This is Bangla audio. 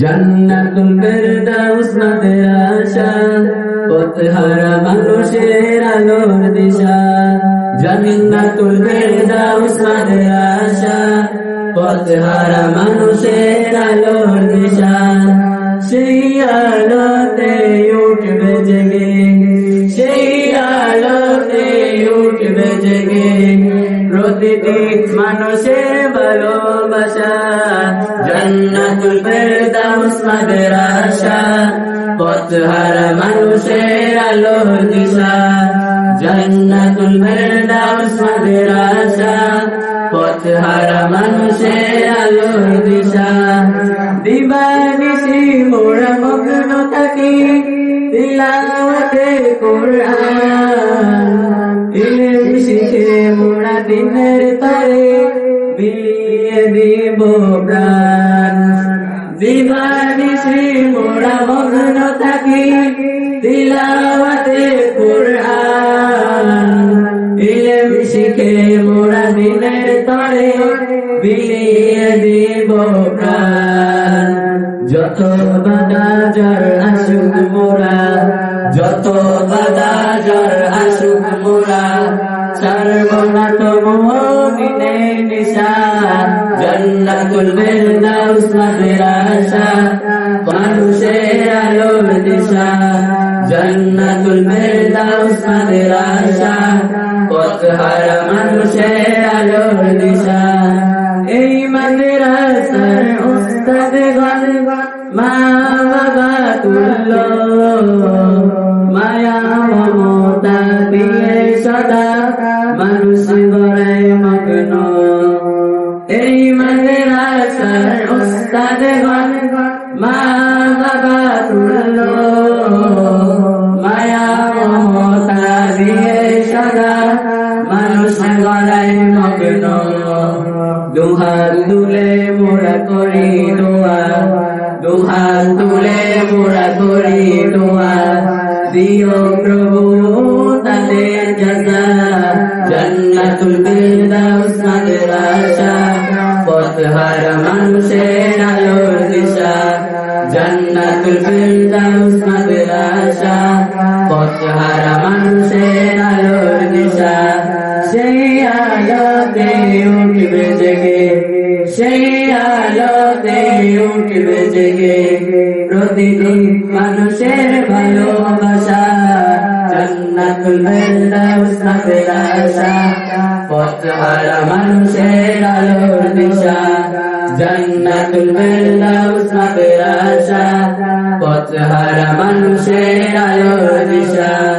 জান্নাতুল ফেরদাউস মাদের আশা পথহারা মানুষের আলোর দিশা। জান্নাতুল ফেরদাউস মাদের আশা পথহারা মানুষের আলোর দিশা। সেই আলোতে উঠবে জেগে, সেই আলোতে উঠবে জেগে। প্রতিটি মানুষের ভালোবাসা। জান্নাতুল ফেরদাউস মাদের আশা পথহারা মানুষের আলোর দিশা। জান্নাতুল ফেরদাউস মাদের আশা পথহারা মানুষের আলোর দিশা। দিবানিশি মোরা মগ্ন থাকি, তিলাওয়াতে কোরআন। ইলম শিখে মোরা দিনের তারে বিলিয়ে দিব প্রাণ দিবানিশি মোরা মগ্ন থাকি, তিলাওয়াতে কোরআন। ইলম শিখে মোরা দিনের তরে বিলিয়ে দিব প্রাণ। যত বাধা জ্বর আসুক মোরা, যত বাধা জ্বর আসুক মোরা সর্বনা তো মোমিনে নিশা জান্নাতুল ফেরদাউস আশা। মানুষের আলোর দিশা। জান্নাতুল ফেরদাউস আশা। পথহারা মানুষের আলোর দিশা। এই মাদ্রাসার মা বাবা তুল্য। মায়া মমতা দিয়ে সদা মানুষ উস্তাদ গণ মা বাবা মায়া মমতা মানুষ মগ্ন। দুহাত মোরা করি দোয়া দুহাত মোরা করি দোয়া দিও প্রভু তাদের তাদের মানুষের জান্নাতুল ফিরদাউস তাদের আশা পথহারা মানুষের আলোর দিশা। সেই আলোতে উঠবে জেগে, সেই আলোতে উঠবে জেগে। প্রতিদিন মানুষের ভালোবাসা, জান্নাতুল ফেরদাউস তাদের আশা পথহারা মানুষের আলোর দিশা। জান্নাতুল ফেরদাউস আশা পথহারা মানুষের দিশা।